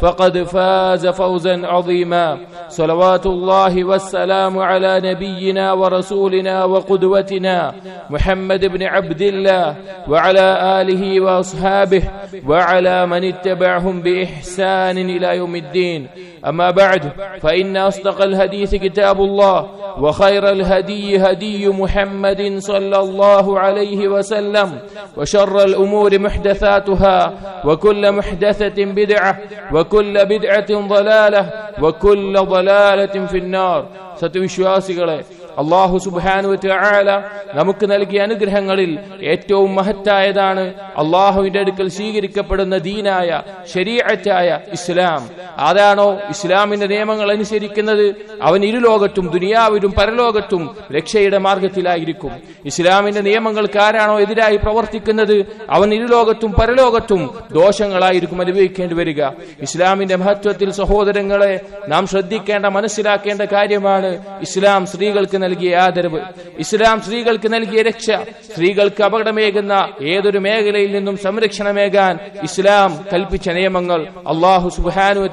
فقد فاز فوزا عظيما. صلوات الله والسلام على نبينا ورسولنا وقدوتنا محمد بن عبد الله وعلى آله وأصحابه وعلى من اتبعهم بإحسان إلى يوم الدين. أما بعد فإن أصدق الحديث كتاب الله وخير الهدي هدي محمد صلى الله عليه وسلم وشر الأمور محدثاتها وكل محدثة بدعة وكل بدعة ضلالة وكل ضلالة في النار. ستوشواسي അള്ളാഹു സുബാനു ആല നമുക്ക് നൽകിയ അനുഗ്രഹങ്ങളിൽ ഏറ്റവും മഹത്തായതാണ് അള്ളാഹുവിന്റെ അടുക്കൽ സ്വീകരിക്കപ്പെടുന്ന ദീനായ ശരീഅറ്റായ ഇസ്ലാം. അതാണോ ഇസ്ലാമിന്റെ നിയമങ്ങൾ അനുസരിക്കുന്നത്? അവൻ ഇരുലോകത്തും ദുനിയാവിലും പരലോകത്തും രക്ഷയുടെ മാർഗത്തിലായിരിക്കും ഇസ്ലാമിന്റെ നിയമങ്ങൾക്ക് ആരാണോ എതിരായി പ്രവർത്തിക്കുന്നത്? അവൻ ഇരുലോകത്തും പരലോകത്തും ദോഷങ്ങളായിരിക്കും അനുഭവിക്കേണ്ടി വരിക. ഇസ്ലാമിന്റെ മഹത്വത്തിൽ സഹോദരങ്ങളെ നാം ശ്രദ്ധിക്കേണ്ട മനസ്സിലാക്കേണ്ട കാര്യമാണ് ഇസ്ലാം സ്ത്രീകൾക്ക് നൽകിയ ആദരവ് ഇസ്ലാം സ്ത്രീകൾക്ക് നൽകിയ രക്ഷ സ്ത്രീകൾക്ക് അപകടമേകുന്ന ഏതൊരു മേഖലയിൽ നിന്നും സംരക്ഷണമേകാൻ ഇസ്ലാം കൽപ്പിച്ച നിയമങ്ങൾ അള്ളാഹു സുബാനു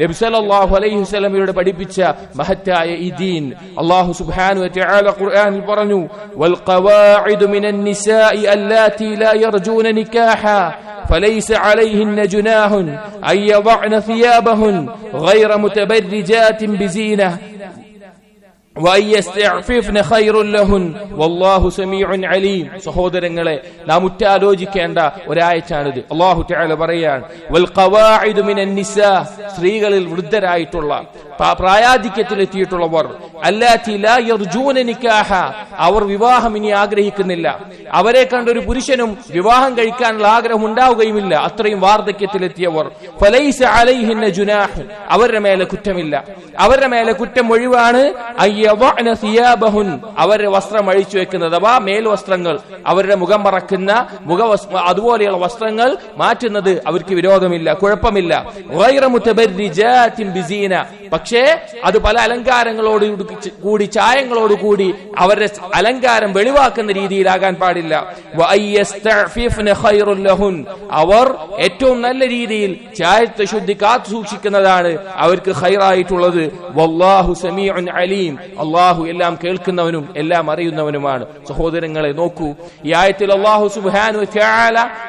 നബ്സലാഹു അലൈഹി വസല്ലമയുടെ പഠിപ്പിച്ച മഹത്തായ ഈ ദീൻ അള്ളാഹു സുബാനു ഖുർആനിൽ പറഞ്ഞു والقواعد من النساء اللاتي لا يرجون نكاحا فليس عليهن جناح أن يضعن ثيابهن غير متبرجات بزينة സഹോദരങ്ങളെ നാം ഉറ്റാലോചിക്കേണ്ട ഒരാഴ്ചയാണിത്. അള്ളാഹു പറയാണ് സ്ത്രീകളിൽ വൃദ്ധരായിട്ടുള്ള പ്രായാധിക്യത്തിലെത്തിയിട്ടുള്ളവർ. അവർ വിവാഹം ഇനി ആഗ്രഹിക്കുന്നില്ല. അവരെ കണ്ട ഒരു പുരുഷനും വിവാഹം കഴിക്കാനുള്ള ആഗ്രഹം ഉണ്ടാവുകയുമില്ല അത്രയും വാർദ്ധക്യത്തിലെത്തിയവർ. അവരുടെ മേലെ കുറ്റമില്ല. അവരുടെ മേലെ കുറ്റം ഒഴിവാണ് അവരുടെ വസ്ത്രം അഴിച്ചു വെക്കുന്നത്. അഥവാ മേൽവസ്ത്രങ്ങൾ. അവരുടെ മുഖം മറക്കുന്ന മുഖ അതുപോലെയുള്ള വസ്ത്രങ്ങൾ മാറ്റുന്നത് അവർക്ക് വിരോധമില്ല കുഴപ്പമില്ല. പക്ഷേ അത് പല അലങ്കാരങ്ങളോട് കൂടി ചായങ്ങളോട് കൂടി അവരുടെ അലങ്കാരം വെളിവാക്കുന്ന രീതിയിലാകാൻ പാടില്ല. അവർ ഏറ്റവും നല്ല രീതിയിൽ ചായത്തെ ശുദ്ധി കാത്തു സൂക്ഷിക്കുന്നതാണ് അവർക്ക് ഹൈറായിട്ടുള്ളത് വല്ലാഹു സമീഉൻ അലീം. അള്ളാഹു എല്ലാം കേൾക്കുന്നവനും എല്ലാം അറിയുന്നവനുമാണ്. സഹോദരങ്ങളെ നോക്കൂ. ഈ ആയത്തിൽ അള്ളാഹു സുബാനു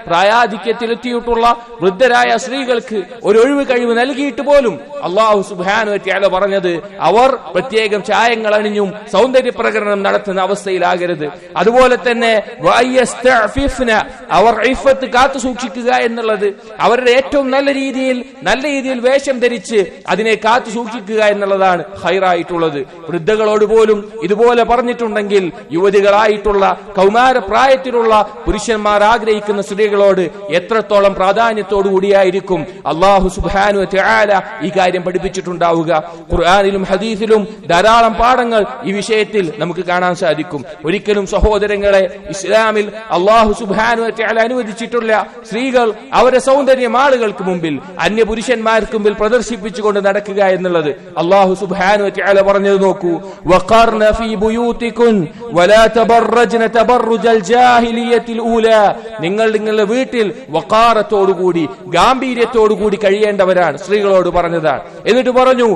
പ്രായാധിക്യത്തിലെത്തിയിട്ടുള്ള വൃദ്ധരായ സ്ത്രീകൾക്ക് ഒരു ഒഴിവ് കഴിവ് നൽകിയിട്ട് പോലും അള്ളാഹു സുബാനു ത്യാല പറഞ്ഞത് അവർ പ്രത്യേകം ചായങ്ങൾ അണിഞ്ഞും സൗന്ദര്യ പ്രകടനം നടത്തുന്ന അവസ്ഥയിലാകരുത്. അതുപോലെ തന്നെ അവർ ഇഫത്ത് കാത്തു സൂക്ഷിക്കുക എന്നുള്ളത് അവരുടെ ഏറ്റവും നല്ല രീതിയിൽ നല്ല രീതിയിൽ വേഷം ധരിച്ച് അതിനെ കാത്തു സൂക്ഷിക്കുക എന്നുള്ളതാണ് ഹൈറായിട്ടുള്ളത്. വൃദ്ധകളോട് പോലും ഇതുപോലെ പറഞ്ഞിട്ടുണ്ടെങ്കിൽ യുവതികളായിട്ടുള്ള കൗമാര പ്രായത്തിലുള്ള പുരുഷന്മാർ ആഗ്രഹിക്കുന്ന സ്ത്രീകളോട് എത്രത്തോളം പ്രാധാന്യത്തോടു കൂടിയായിരിക്കും അള്ളാഹു സുബാനു ഈ കാര്യം പഠിപ്പിച്ചിട്ടുണ്ടാവുക. ഖുർആാനിലും ഹദീസിലും ധാരാളം പാഠങ്ങൾ ഈ വിഷയത്തിൽ നമുക്ക് കാണാൻ സാധിക്കും. ഒരിക്കലും സഹോദരങ്ങളെ ഇസ്ലാമിൽ അള്ളാഹു സുബാനു അനുവദിച്ചിട്ടുള്ള സ്ത്രീകൾ അവരെ സൗന്ദര്യം ആളുകൾക്ക് മുമ്പിൽ അന്യ പുരുഷന്മാർക്ക് മുമ്പിൽ പ്രദർശിപ്പിച്ചുകൊണ്ട് നടക്കുക എന്നുള്ളത് അള്ളാഹു സുബാനു പറഞ്ഞത് നോക്കൂ. നിങ്ങൾ നിങ്ങളുടെ വീട്ടിൽ വക്കാറത്തോടുകൂടി ഗാംഭീര്യത്തോടുകൂടി കഴിയേണ്ടവരാണ് സ്ത്രീകളോട് പറഞ്ഞതാണ്. എന്നിട്ട് പറഞ്ഞു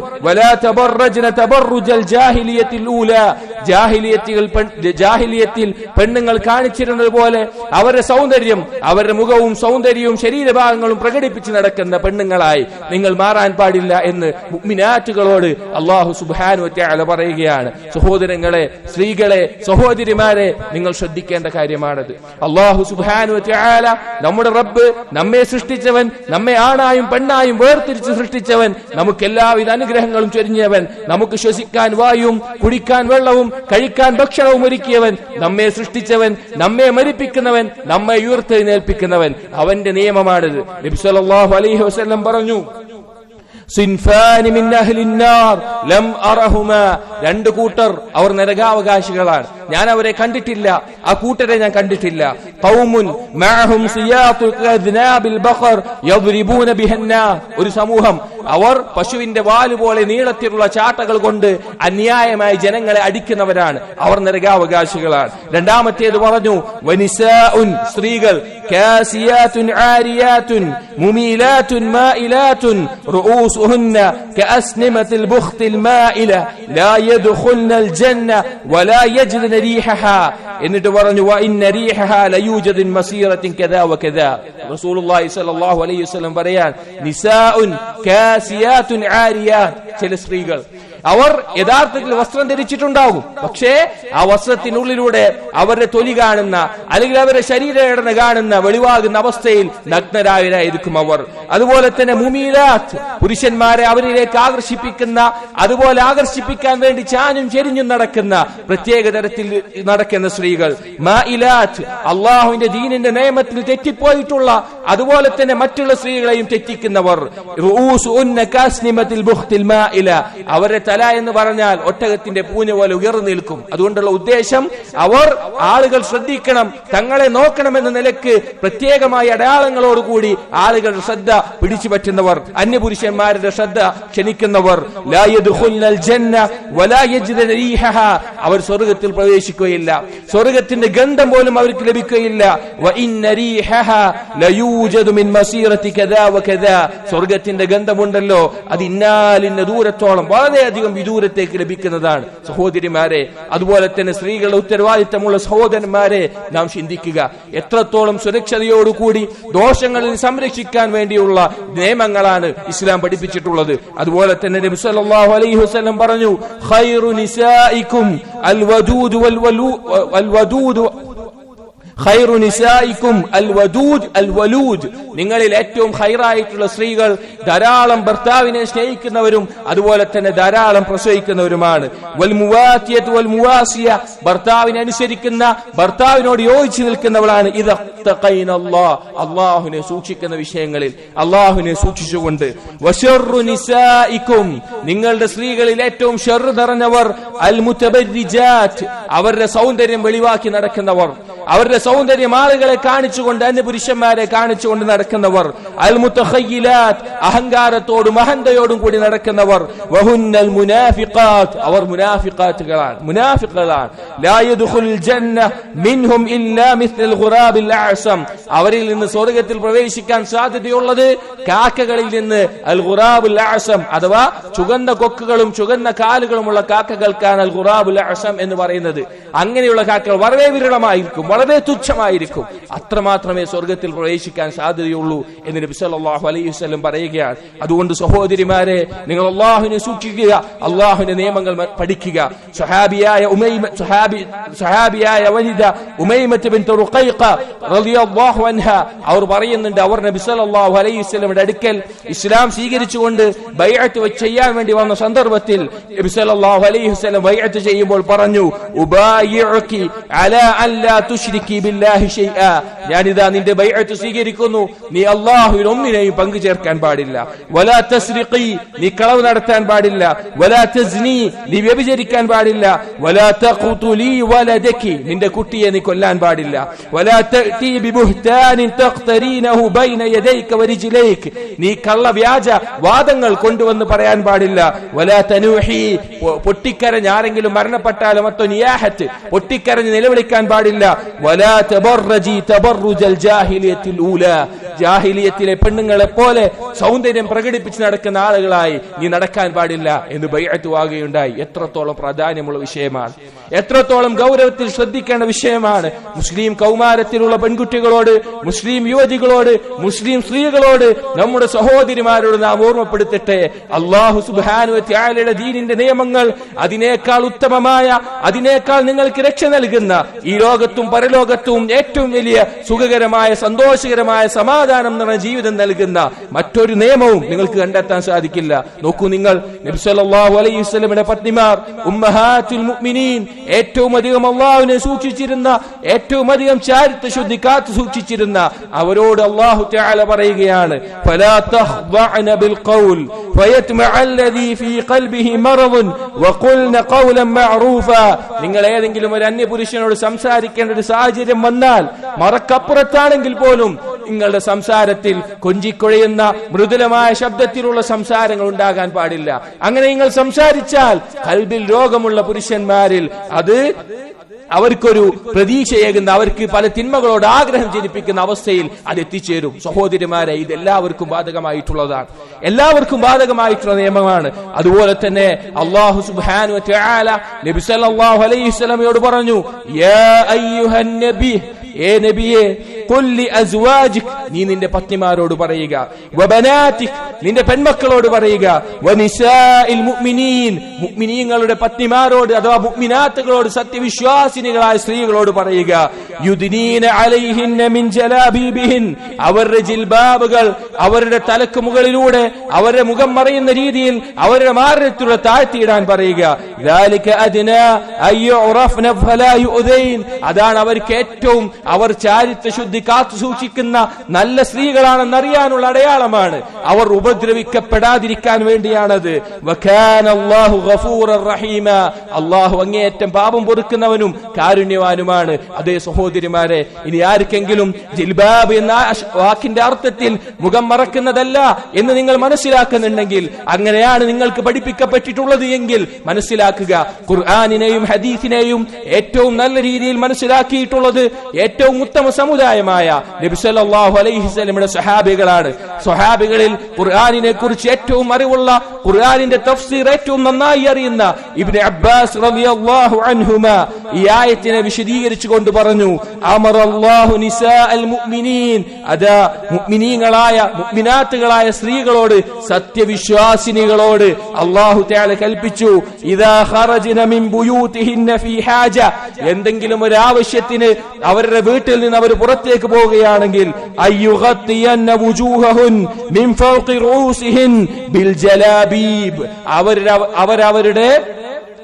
ജാഹിലിയത്തിൽ പെണ്ണുങ്ങൾ കാണിച്ചിരുന്നത് പോലെ അവരുടെ സൗന്ദര്യം അവരുടെ മുഖവും സൗന്ദര്യവും ശരീരഭാഗങ്ങളും പ്രകടിപ്പിച്ച് നടക്കുന്ന പെണ്ണുങ്ങളായി നിങ്ങൾ മാറാൻ പാടില്ല എന്ന് മിനാറ്റുകളോട് അള്ളാഹു വതആല പറയുകയാണ്. സഹോദരങ്ങളെ സ്ത്രീകളെ സഹോദരിമാരെ നിങ്ങൾ ശ്രദ്ധിക്കേണ്ട കാര്യമാണത്. അള്ളാഹു വതആല നമ്മുടെ റബ്ബ് നമ്മെ സൃഷ്ടിച്ചവൻ നമ്മെ ആണായും പെണ്ണായും വേർതിരിച്ച് സൃഷ്ടിച്ചവൻ നമുക്ക് എല്ലാവിധ അനുഗ്രഹങ്ങളും ചൊരിഞ്ഞവൻ. നമുക്ക് ശ്വസിക്കാൻ വായും കുടിക്കാൻ വെള്ളവും കഴിക്കാൻ ഭക്ഷണവും ഒരുക്കിയവൻ. നമ്മെ സൃഷ്ടിച്ചവൻ നമ്മെ മരിപ്പിക്കുന്നവൻ നമ്മെ ഉയർത്തെഴുന്നേൽപ്പിക്കുന്നവൻ. അവന്റെ നിയമമാണിത്. നബിസ്വല്ലാഹു അലൈഹി വസല്ലം പറഞ്ഞു സിൻഫാനി മിൻ ലം അറഹുമാ. രണ്ട് കൂട്ടർ അവർ നരകാവകാശികളാണ്. ഞാൻ അവരെ കണ്ടിട്ടില്ല. ആ കൂട്ടരെ ഞാൻ കണ്ടിട്ടില്ല. ഖൗമുൻ മഅഹും ബഖർ ഒരു സമൂഹം അവർ പശുവിന്റെ വാലുപോലെ നീളത്തിലുള്ള ചാട്ടകൾ കൊണ്ട് അന്യായമായി ജനങ്ങളെ അടിക്കുന്നവരാണ്. അവർ നരകാവകാശികളാണ്. രണ്ടാമത്തേത് പറഞ്ഞു വനിസഉൻ സ്ത്രീകൾ കാസിയാതുൻ ആരിയാതുൻ മുമീലാതുൻ ലാ ജന്ന വലാ എന്നിട്ട് പറഞ്ഞു ലയൂജദിൻ കദാ വകദാ റസൂലുള്ളാഹി സ്വല്ലല്ലാഹു അലൈഹി വസല്ലം പറയാൻ നിസാഉൻ കാസിയാത്തുൻ ആരിയാത്ത്. ചില സ്ത്രീകൾ. അവർ യഥാർത്ഥത്തിൽ വസ്ത്രം ധരിച്ചിട്ടുണ്ടാകും. പക്ഷേ ആ വസ്ത്രത്തിനുള്ളിലൂടെ അവരുടെ തൊലി കാണുന്ന അല്ലെങ്കിൽ അവരുടെ ശരീരഘടന കാണുന്ന വെളിവാകുന്ന അവസ്ഥയിൽ നഗ്നരായരായിരിക്കും അവർ. അതുപോലെ തന്നെ മുമീലാത്ത് പുരുഷന്മാരെ അവരിലേക്ക് ആകർഷിപ്പിക്കുന്ന അതുപോലെ ആകർഷിപ്പിക്കാൻ വേണ്ടി ചാനും ചെരിഞ്ഞും നടക്കുന്ന പ്രത്യേക തരത്തിൽ നടക്കുന്ന സ്ത്രീകൾ. അള്ളാഹുവിന്റെ ദീനിന്റെ നിയമത്തിൽ തെറ്റിപ്പോയിട്ടുള്ള അതുപോലെ തന്നെ മറ്റുള്ള സ്ത്രീകളെയും തെറ്റിക്കുന്നവർ. റൂസുഉന്ന തല എന്ന് പറഞ്ഞാൽ ഒട്ടകത്തിന്റെ പൂഞ്ഞ പോലെ ഉയർന്നു നിൽക്കും. അതുകൊണ്ടുള്ള ഉദ്ദേശം അവർ ആളുകൾ ശ്രദ്ധിക്കണം തങ്ങളെ നോക്കണമെന്ന നിലയ്ക്ക് പ്രത്യേകമായ അടയാളങ്ങളോടുകൂടി ആളുകൾ ശ്രദ്ധ പിടിച്ചു പറ്റുന്നവർ അന്യപുരുഷന്മാരുടെ ശ്രദ്ധ ക്ഷണിക്കുന്നവർ. അവർ സ്വർഗത്തിൽ പ്രവേശിക്കുകയില്ല. സ്വർഗത്തിന്റെ ഗന്ധം പോലും അവർക്ക് ലഭിക്കുകയില്ല. സ്വർഗത്തിന്റെ ഗന്ധമുണ്ടല്ലോ. അത് ഇന്നാലിന്ന ദൂരത്തോളം വളരെയധികം വിദൂരത്തേക്ക് ലഭിക്കുന്നതാണ്. സഹോദരിമാരെ അതുപോലെ തന്നെ സ്ത്രീകളുടെ ഉത്തരവാദിത്തമുള്ള സഹോദരന്മാരെ നാം ചിന്തിക്കുക. എത്രത്തോളം സുരക്ഷതയോടുകൂടി ദോഷങ്ങളിൽ സംരക്ഷിക്കാൻ വേണ്ടിയുള്ള നിയമങ്ങളാണ് ഇസ്ലാം പഠിപ്പിച്ചിട്ടുള്ളത്. അതുപോലെ തന്നെ നബി സല്ലല്ലാഹു അലൈഹി വസല്ലം പറഞ്ഞു ഖൈറു വൽ നിസായിക്കും അൽ വദൂദ് അൽ വലൂദ് നിങ്ങളിൽ ഏറ്റവും ഖൈറായിട്ടുള്ള സ്ത്രീകൾ ധാരാളം ഭർത്താവിനെ സ്നേഹിക്കുന്നവരും അതുപോലെ തന്നെ ധാരാളം പ്രസവിക്കുന്നവരുമാണ്. ഭർത്താവിനെ അനുസരിക്കുന്ന ഭർത്താവിനോട് യോജിച്ചു നിൽക്കുന്നവളാണ്. ഇത് അള്ളാഹുനെ സൂക്ഷിക്കുന്ന വിഷയങ്ങളിൽ അള്ളാഹുനെ സൂക്ഷിച്ചുകൊണ്ട്. നിങ്ങളുടെ സ്ത്രീകളിൽ ഏറ്റവും ഷെറു നിറഞ്ഞവർ അൽ മുത്തബരിജാറ്റ് അവരുടെ സൗന്ദര്യം വെളിവാക്കി നടക്കുന്നവർ. അവരുടെ സൗന്ദര്യം ആളുകളെ കാണിച്ചുകൊണ്ട് അന്യ പുരുഷന്മാരെ കാണിച്ചുകൊണ്ട് നടക്കുന്നവർ. അൽ അഹങ്കാരത്തോടും അഹന്തയോടും കൂടി നടക്കുന്നവർ. വഹുന്നൽ അവർ മുനാഫിഖാത്തുകളാണ്. ലാ ജന്ന മിൻഹും ഇല്ലാ ഖുറാബിൽ അവരിൽ നിന്ന് സ്വർഗത്തിൽ പ്രവേശിക്കാൻ സാധ്യതയുള്ളത് കാക്കകളിൽ നിന്ന് അൽ ഖുറാബുൽ അഅസം അഥവാ ചുകന്ന കൊക്കുകളും ചുകന്ന കാലുകളുമുള്ള കാക്കകൾക്കാണ് അൽ ഖുറാബുൽ അഅസം എന്ന് പറയുന്നത്. അങ്ങനെയുള്ള കാക്കകൾ വളരെ വിരളമായിരിക്കും. വളരെ തുച്ഛമായിരിക്കും. അത്രമാത്രമേ സ്വർഗത്തിൽ പ്രവേശിക്കാൻ സാധ്യതയുള്ളൂ എന്ന് നബി സല്ലല്ലാഹു അലൈഹി വസല്ലം പറയുകയാണ്. അതുകൊണ്ട് സഹോദരിമാരെ നിങ്ങൾ അള്ളാഹുവിനെ സൂക്ഷിക്കുക അള്ളാഹുവിന്റെ നിയമങ്ങൾ പഠിക്കുക. സഹാബിയായ ഉമൈമ സഹാബി സഹാബിയായ വനിത ഉമൈമത്ത് ബിൻത് റുഖൈഖ റളിയല്ലാഹു അൻഹ അവർ പറയുന്നുണ്ട് അവർ നബി സല്ലല്ലാഹു അലൈഹി വസല്ലമയുടെ അടുക്കൽ ഇസ്ലാം സ്വീകരിച്ചുകൊണ്ട് ബൈഅത്ത് ചെയ്യാൻ വേണ്ടി വന്ന സന്ദർഭത്തിൽ നബി സല്ലല്ലാഹു അലൈഹി വസല്ലം ബൈഅത്ത് ചെയ്യുമ്പോൾ പറഞ്ഞു ഉബായിഉകി അലാ അല്ലാ ഞാനിതാ നിന്റെ ബൈഅത്ത് സ്വീകരിക്കുന്നു. നീ അള്ളാഹുവിൽ ഒന്നിനെയും പങ്കു ചേർക്കാൻ പാടില്ല. വലാ തസ്രിഖി നീ കളവ് നടത്താൻ പാടില്ല. വലാ തസ്നി നീ വ്യഭിചരിക്കാൻ പാടില്ല. വലാ തഖ്തുലി വലദകി നിന്റെ കുട്ടിയെ നീ കൊല്ലാൻ പാടില്ല. വലാ തഅതി ബിബുഹ്താനിൻ തഖ്തരീനഹു ബൈന യദൈക വരിജ്ലൈക നീ കള്ള വ്യാജ വാദങ്ങൾ കൊണ്ടുവന്ന് പറയാൻ പാടില്ല. വലാ തനൂഹി പൊട്ടിക്കരഞ്ഞ് ആരെങ്കിലും മരണപ്പെട്ടാലോ മറ്റോ നിയാഹത്ത് പൊട്ടിക്കരഞ്ഞ് നിലവിളിക്കാൻ പാടില്ല. വലാ തബറജി തബറുജൽ ജാഹിലിയത്തിൽ ഊല ജാഹിലിയത്തിലെ പെണ്ണുങ്ങളെ പോലെ സൗന്ദര്യം പ്രകടിപ്പിച്ച് നടക്കുന്ന ആളുകളായി നീ നടക്കാൻ പാടില്ല എന്ന് ബൈഅത്തുവാകുകയുണ്ടായി എത്രത്തോളം പ്രാധാന്യമുള്ള വിഷയമാണ്. എത്രത്തോളം ഗൗരവത്തിൽ ശ്രദ്ധിക്കേണ്ട വിഷയമാണ്. മുസ്ലിം കൗമാരത്തിലുള്ള പെൺകുട്ടികളോട് മുസ്ലിം യുവതികളോട് മുസ്ലിം സ്ത്രീകളോട് നമ്മുടെ സഹോദരിമാരോട് നാം ഓർമ്മപ്പെടുത്തട്ടെ. അള്ളാഹു സുബാനു ത്യാലയുടെ ദീനിന്റെ നിയമങ്ങൾ അതിനേക്കാൾ ഉത്തമമായ അതിനേക്കാൾ നിങ്ങൾക്ക് രക്ഷ നൽകുന്ന ഈ ലോകത്തും പരലോകത്തും ഏറ്റവും വലിയ സുഖകരമായ സന്തോഷകരമായ സമാധാനം നിറഞ്ഞ ജീവിതം നൽകുന്ന മറ്റൊരു നിയമവും നിങ്ങൾക്ക് കണ്ടെത്താൻ സാധിക്കില്ല. നോക്കൂ നിങ്ങൾ പത്നിമാർ മുഅ്മിനീൻ ഏറ്റവും അധികം അള്ളാഹുവിനെ സൂക്ഷിച്ചിരുന്ന ഏറ്റവും അധികം ചാരിത്ര ശുദ്ധി കാത്തു സൂക്ഷിച്ചിരുന്ന അവരോട് അള്ളാഹു പറയുകയാണ് ഫലാ ബിൽ ഖൗൽ. ഫയത്മഅ الذي ഫീ ഖൽബിഹി مرض വഖുൽന ഖൗലൻ മഅറൂഫ. നിങ്ങൾ ഏതെങ്കിലും ഒരു അന്യപുരുഷനോട് സംസാരിക്കേണ്ട ഒരു സാഹചര്യം വന്നാൽ മറക്കപ്പുറത്താണെങ്കിൽ പോലും നിങ്ങളുടെ സംസാരത്തിൽ കൊഞ്ചിക്കൊഴയുന്ന മൃദുലമായ ശബ്ദത്തിലുള്ള സംസാരങ്ങൾ ഉണ്ടാകാൻ പാടില്ല. അങ്ങനെ നിങ്ങൾ സംസാരിച്ചാൽ കൽബിൽ രോഗമുള്ള പുരുഷന്മാരിൽ അത് അവർക്കൊരു പ്രതീക്ഷയേകുന്ന അവർക്ക് പല തിന്മകളോട് ആഗ്രഹം ജനിപ്പിക്കുന്ന അവസ്ഥയിൽ അത് എത്തിച്ചേരും. സഹോദരിമാരെ ഇത് എല്ലാവർക്കും ബാധകമായിട്ടുള്ളതാണ്. എല്ലാവർക്കും ബാധകമായിട്ടുള്ള നിയമമാണ്. അതുപോലെ തന്നെ അള്ളാഹു സുബാനു വതആല നബി സല്ലല്ലാഹു അലൈഹി സ്വലമയോട് പറഞ്ഞു ഏ നബിയെ കൊല്ലി അസ്വാജിക് നീ നിന്റെ പത്നിമാരോട് പറയുക വബനാതിക് നിന്റെ പെൺമക്കളോട് പറയുക വനിസാഇൽ മുഅ്മിനീൻ മുഅ്മിനീങ്ങളുടെ പത്നിമാരോട് അഥവാ മുഅ്മിനാത്തുകളോട് സത്യവിശ്വാസിനികളായ സ്ത്രീകളോട് പറയുക യുദ്നീന അലൈഹിന്ന മിൻ ജലാബീബിഹിൻ അവരുടെ ജിൽബാബുകൾ അവരുടെ തലക്ക് മുകളിലൂടെ അവരുടെ മുഖം മറയുന്ന രീതിയിൽ അവരുടെ മാരത്തിലൂടെ താഴ്ത്തിയിടാൻ പറയുക ذلك أدنى أن يعرفن فلا يؤذين അതാണ് അവർക്ക് ഏറ്റവും അവർ ചാരിത്ര ശുദ്ധി കാത്തു സൂക്ഷിക്കുന്ന നല്ല സ്ത്രീകളാണെന്ന് അറിയാനുള്ള അടയാളമാണ്. അവർ ഉപദ്രവിക്കപ്പെടാതിരിക്കാൻ വേണ്ടിയാണത്. അള്ളാഹു അങ്ങേയറ്റം പാപം പൊറുക്കുന്നവനും കാരുണ്യവാനുമാണ്. അതേ സഹോദരിമാരെ ഇനി ആർക്കെങ്കിലും ജിൽബാബ് എന്ന വാക്കിന്റെ അർത്ഥത്തിൽ മുഖം മറക്കുന്നതല്ല എന്ന് നിങ്ങൾ മനസ്സിലാക്കുന്നുണ്ടെങ്കിൽ അങ്ങനെയാണ് നിങ്ങൾക്ക് പഠിപ്പിക്കപ്പെട്ടിട്ടുള്ളത് എങ്കിൽ മനസ്സിലാക്കുക. ഖുർആാനിനെയും ഹദീസിനെയും ഏറ്റവും നല്ല രീതിയിൽ മനസ്സിലാക്കിയിട്ടുള്ളത് ഏറ്റവും ഉത്തമ സമുദായമായ അലൈഹി വസല്ലമയുടെ സ്വഹാബികളാണ്. സ്വഹാബികളിൽ ഖുർആാനിനെ കുറിച്ച് ഏറ്റവും അറിവുള്ള ഖുർആാനിന്റെ തഫ്സീർ ഏറ്റവും നന്നായി അറിയുന്ന ഇബ്നു അബ്ബാസ് റളിയല്ലാഹു അൻഹുമ ഈ ആയത്തിനെ വിശദീകരിച്ചു കൊണ്ട് പറഞ്ഞു അമറല്ലാഹു നിസാഅൽ മുഅ്മിനീൻ. അതാ മുഅ്മിനീങ്ങളായ മുഅ്മിനാത്തുകളായ സ്ത്രീകളോട് സത്യവിശ്വാസിനികളോട് അല്ലാഹു തആല കൽപ്പിച്ചു ഇദാ ഖറജ്ന മിൻ ബുയൂതിഹിന്ന ഫീ ഹാജ. എന്തെങ്കിലും ഒരു ആവശ്യത്തിന് അവരുടെ വീട്ടിൽ നിന്ന് അവർ പുറത്തേക്ക് പോവുകയാണെങ്കിൽ അവരവരുടെ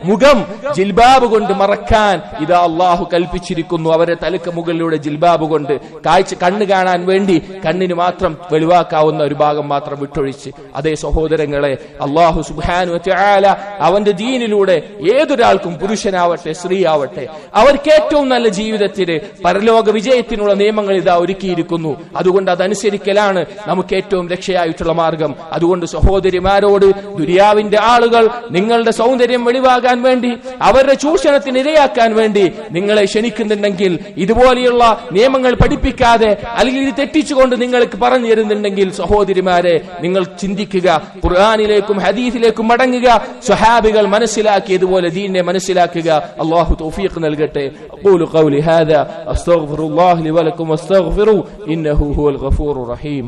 മുഖം ജിൽബാബ് കൊണ്ട് മറക്കാൻ ഇതാ അള്ളാഹു കൽപ്പിച്ചിരിക്കുന്നു. അവരെ തലക്ക് മുകളിലൂടെ ജിൽബാബ് കൊണ്ട് കാഴ്ച കണ്ണ് കാണാൻ വേണ്ടി കണ്ണിന് മാത്രം വെളിവാക്കാവുന്ന ഒരു ഭാഗം മാത്രം വിട്ടൊഴിച്ച് അതേ സഹോദരങ്ങളെ അള്ളാഹു സുബാനു ആല അവന്റെ ദീനിലൂടെ ഏതൊരാൾക്കും പുരുഷനാവട്ടെ സ്ത്രീ ആവട്ടെ അവർക്ക് ഏറ്റവും നല്ല ജീവിതത്തിന് പരലോക വിജയത്തിനുള്ള നിയമങ്ങൾ ഇതാ ഒരുക്കിയിരിക്കുന്നു. അതുകൊണ്ട് അതനുസരിക്കലാണ് നമുക്ക് ഏറ്റവും രക്ഷയായിട്ടുള്ള മാർഗം. അതുകൊണ്ട് സഹോദരിമാരോട് ദുര്യാവിന്റെ ആളുകൾ നിങ്ങളുടെ സൗന്ദര്യം വെളിവാകാൻ വേണ്ടി അവരുടെ ചൂഷണത്തിന് ഇരയാക്കാൻ വേണ്ടി നിങ്ങളെ ക്ഷണിക്കുന്നുണ്ടെങ്കിൽ ഇതുപോലെയുള്ള നിയമങ്ങൾ പഠിപ്പിക്കാതെ അല്ലെങ്കിൽ ഇത് തെറ്റിച്ചുകൊണ്ട് നിങ്ങൾക്ക് പറഞ്ഞു തരുന്നുണ്ടെങ്കിൽ സഹോദരിമാരെ നിങ്ങൾ ചിന്തിക്കുക ഖുർആാനിലേക്കും ഹദീസിലേക്കും മടങ്ങുക സ്വഹാബികൾ മനസ്സിലാക്കിയതുപോലെ ദീനിനെ മനസ്സിലാക്കുക അള്ളാഹു തൗഫീഖ് നൽകട്ടെ أقول قولي هذا أستغفر الله لي ولكم واستغفروا إنه هو الغفور الرحيم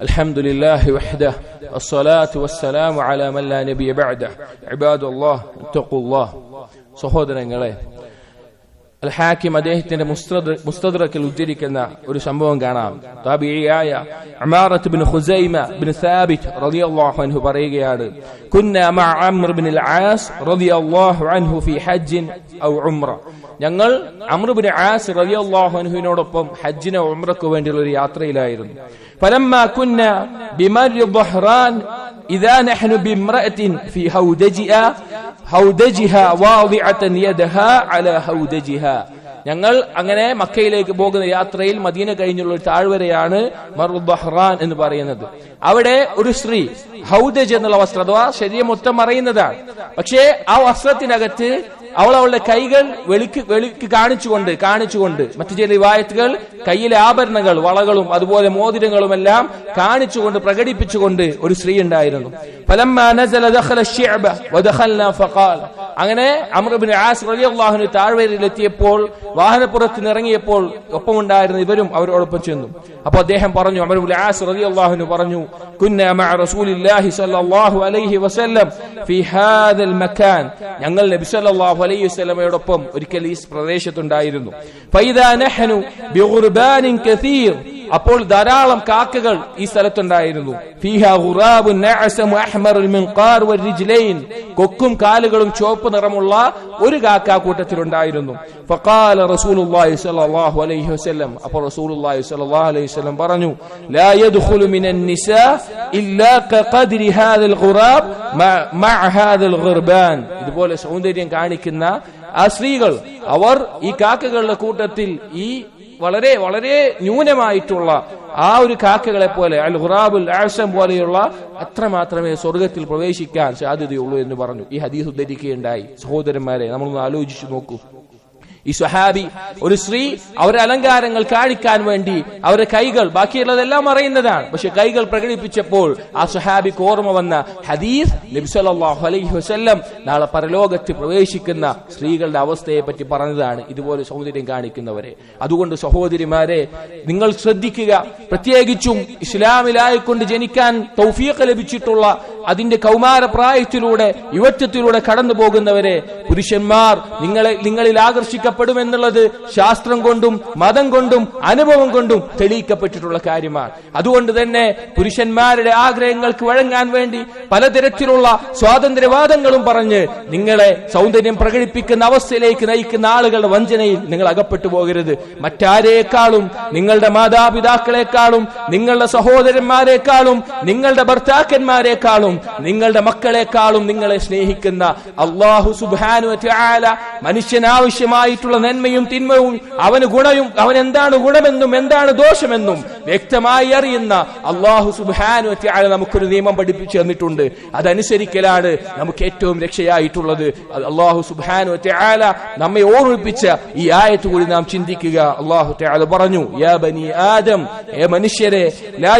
الحمد لله وحده الصلاة والسلام على من لا نبي بعده عباد الله اتقوا الله സഹോദരങ്ങളെ അൽ ഹാക്കിം അദ്ദേഹത്തിന്റെ മുസ്തദ്- മുസ്തദ്രക്കിൽ ഉദ്ധരിക്കുന്ന ഒരു സംഭവം കാണാം താബിയായ അമാറത്ത് ബിൻ ഖുസൈമ ബിൻ സാബിത് റളിയല്ലാഹു അൻഹു പറയുകയാണ് കുന്ന മഅ അംർ ബിൻ അൽ ആസ് റളിയല്ലാഹു അൻഹു ഫി ഹജ്ജിൻ ഔ ഉംറ ഞങ്ങൾ അംർ ബിൻ ആസ് റളിയല്ലാഹു അൻഹുവിനോടൊപ്പം ഹജ്ജിനോ ഉംറയ്ക്കോ വേണ്ടിയുള്ള ഒരു യാത്രയിലായിരുന്നു فلما كنا بمر ظهران إذا نحن بامرأة في هودجها هودجها واضعة يدها على هودجها ഞങ്ങൾ അങ്ങനെ മക്കയിലേക്ക് പോകുന്ന യാത്രയിൽ മദീന കഴിഞ്ഞുള്ള ഒരു താഴ്വരയാണ് മറു ബഹ്റാൻ എന്ന് പറയുന്നത് അവിടെ ഒരു സ്ത്രീ ഹൗദജ് എന്നുള്ള വസ്ത്രം അഥവാ ശരീരം മൊത്തം മറയുന്നതാണ് പക്ഷേ ആ വസ്ത്രത്തിനകത്ത് അവൾ അവളുടെ കൈകൾ വെളിക്ക് വെളിക്ക് കാണിച്ചുകൊണ്ട് കാണിച്ചുകൊണ്ട് മറ്റു ചില റിവായത്തുകൾ കയ്യിലെ ആഭരണങ്ങൾ വളകളും അതുപോലെ മോതിരങ്ങളും എല്ലാം കാണിച്ചുകൊണ്ട് പ്രകടിപ്പിച്ചുകൊണ്ട് ഒരു സ്ത്രീ ഉണ്ടായിരുന്നു. അങ്ങനെ ആസ് താഴ്വരയിലെത്തിയപ്പോൾ വാഹനപ്പുറത്ത് ഇറങ്ങിയപ്പോൾ ഒപ്പമുണ്ടായിരുന്ന ഇവരും അവരോടൊപ്പം ചെന്നു. അപ്പോൾ അദ്ദേഹം പറഞ്ഞു അമർബുൽ ആസ് അള്ളാഹുനു പറഞ്ഞു കുന്ന മഅ റസൂലില്ലാഹി സ്വല്ലല്ലാഹു അലൈഹി വസല്ലം ഫി ഹാദൽ മക്കാൻ ഞങ്ങൾ നബി സല്ലല്ലാഹു അലൈഹി വസല്ലമയോടൊപ്പം ഒരിക്കൽ ഈ പ്രദേശത്തുണ്ടായിരുന്നു. ഫൈദാ നഹ്നു ബിഗുർബാനിൻ കസീർ. അപ്പോൾ ധാരാളം കാക്കകൾ ഈ സ്ഥലത്തുണ്ടായിരുന്നു. കൊക്കും കാലുകളും ചുവപ്പ് നിറമുള്ള ഒരു കാക്ക കൂട്ടത്തിലുണ്ടായിരുന്നു. ഫഖാല റസൂലുള്ളാഹി സ്വല്ലല്ലാഹു അലൈഹി വസല്ലം. അപ്പോൾ റസൂലുള്ളാഹി സ്വല്ലല്ലാഹു അലൈഹി വസല്ലം പറഞ്ഞു ലാ യദ്ഖുലു മിനൻ നിസാ ഇല്ലാ കഖദ്രി ഹാദൽ ഖുറാബ് മഅ ഹാദൽ ഖുർബാൻ. ഇതുപോലെ സൗന്ദര്യം കാണിക്കുന്ന ആ സ്ത്രീകൾ. അവർ ഈ കാക്കകളുടെ കൂട്ടത്തിൽ ഈ വളരെ വളരെ ന്യൂനമായിട്ടുള്ള ആ ഒരു കാക്കകളെ പോലെ അൽ ഖുറാബുൽ ആഷം പോലെയുള്ള അത്ര മാത്രമേ സ്വർഗത്തിൽ പ്രവേശിക്കാൻ സാധ്യതയുള്ളൂ എന്ന് പറഞ്ഞു. ഈ ഹദീസ് ഉദ്ധരിക്കുകയുണ്ടായി. സഹോദരന്മാരെ നമ്മളൊന്ന് ആലോചിച്ചു നോക്കൂ. ഈ സ്വഹാബി ഒരു സ്ത്രീ അവരെ അലങ്കാരങ്ങൾ കാണിക്കാൻ വേണ്ടി അവരുടെ കൈകൾ ബാക്കിയുള്ളതെല്ലാം അറിയുന്നതാണ്. പക്ഷെ കൈകൾ പ്രകടിപ്പിച്ചപ്പോൾ ആ സ്വഹാബിക്ക് ഓർമ്മ വന്ന ഹദീസ് നബിസല്ലാഹു അലൈഹി വസല്ലം നാളെ പരലോകത്ത് പ്രവേശിക്കുന്ന സ്ത്രീകളുടെ അവസ്ഥയെ പറ്റി പറഞ്ഞതാണ് ഇതുപോലെ സൗന്ദര്യം കാണിക്കുന്നവരെ. അതുകൊണ്ട് സഹോദരിമാരെ നിങ്ങൾ ശ്രദ്ധിക്കുക. പ്രത്യേകിച്ചും ഇസ്ലാമിലായിക്കൊണ്ട് ജനിക്കാൻ തൗഫീഖ് ലഭിച്ചിട്ടുള്ള അതിന്റെ കൗമാര പ്രായത്തിലൂടെ യുവത്വത്തിലൂടെ കടന്നു പോകുന്നവരെ പുരുഷന്മാർ നിങ്ങളെ നിങ്ങളിൽ ആകർഷിക്കപ്പെടുമെന്നുള്ളത് ശാസ്ത്രം കൊണ്ടും മതം കൊണ്ടും അനുഭവം കൊണ്ടും തെളിയിക്കപ്പെട്ടിട്ടുള്ള കാര്യമാണ്. അതുകൊണ്ട് തന്നെ പുരുഷന്മാരുടെ ആഗ്രഹങ്ങൾക്ക് വഴങ്ങാൻ വേണ്ടി പലതരത്തിലുള്ള സ്വാതന്ത്ര്യവാദങ്ങളും പറഞ്ഞ് നിങ്ങളെ സൗന്ദര്യം പ്രകടിപ്പിക്കുന്ന അവസ്ഥയിലേക്ക് നയിക്കുന്ന ആളുകളുടെ വഞ്ചനയിൽ നിങ്ങൾ അകപ്പെട്ടു പോകരുത്. മറ്റാരേക്കാളും നിങ്ങളുടെ മാതാപിതാക്കളെക്കാളും നിങ്ങളുടെ സഹോദരന്മാരെക്കാളും നിങ്ങളുടെ ഭർത്താക്കന്മാരെക്കാളും നിങ്ങളുടെ മക്കളെക്കാളും നിങ്ങളെ സ്നേഹിക്കുന്ന അള്ളാഹു സുബാനു ആല ചെയ്തിട്ടുള്ള നന്മയും തിന്മയും അവന് ഗുണയും അവൻ എന്താണ് ഗുണമെന്നും എന്താണ് ദോഷമെന്നും വ്യക്തമായി അറിയുന്ന അള്ളാഹു സുബാനു അത്യാല നമുക്കൊരു നിയമം പഠിപ്പിച്ചു തന്നിട്ടുണ്ട്. അതനുസരിക്കലാണ് നമുക്ക് ഏറ്റവും രക്ഷയായിട്ടുള്ളത്. അള്ളാഹു സുബാനു അത്യാല നമ്മെ ഓർമ്മിപ്പിച്ച ഈ ആയത്ത് കൂടി നാം ചിന്തിക്കുക. അള്ളാഹു ത്യാല പറഞ്ഞു യാ ബനി ആദം ഏ മനുഷ്യരെ ലാ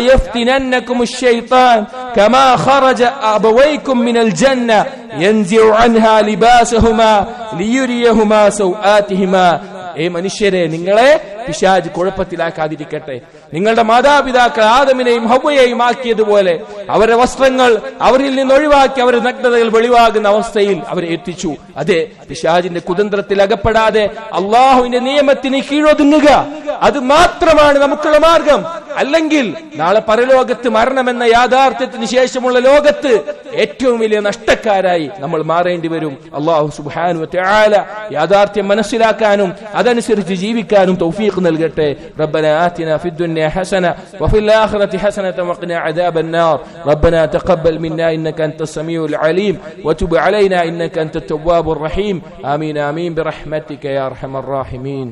كما خرج أبويكم من الجنة ينزع عنها لباسهما ليريهما سوآتهما ഏ മനുഷ്യരെ നിങ്ങളെ പിശാജ് കുഴപ്പത്തിലാക്കാതിരിക്കട്ടെ നിങ്ങളുടെ മാതാപിതാക്കൾ ആദമിനെയും ഹവ്വയെയും ആക്കിയതുപോലെ അവരുടെ വസ്ത്രങ്ങൾ അവരിൽ നിന്ന് ഒഴിവാക്കി അവരുടെ നഗ്നതകൾ വെളിവാകുന്ന അവസ്ഥയിൽ അവരെ എത്തിച്ചു അതെ പിശാജിന്റെ കുതന്ത്രത്തിൽ അകപ്പെടാതെ അള്ളാഹുവിന്റെ നിയമത്തിന് കീഴൊതുങ്ങുക അത് മാത്രമാണ് നമുക്കുള്ള മാർഗം അല്ലെങ്കിൽ നാളെ പരലോകത്ത് മരണമെന്ന യാഥാർത്ഥ്യത്തിന് ശേഷമുള്ള ലോകത്ത് ഏറ്റവും വലിയ നഷ്ടക്കാരായി നമ്മൾ മാറേണ്ടി വരും അള്ളാഹു സുബാനു യാഥാർത്ഥ്യം മനസ്സിലാക്കാനും അതനുസരിച്ച് ജീവിക്കാനും തൗഫീഖ് നൽകട്ടെ ربنا آتنا في الدنيا حسنة وفي الآخرة حسنة وقنا عذاب النار ربنا تقبل منا إنك أنت السميع العليم وتب علينا إنك أنت التواب الرحيم آمين آمين برحمتك يا أرحم الراحمين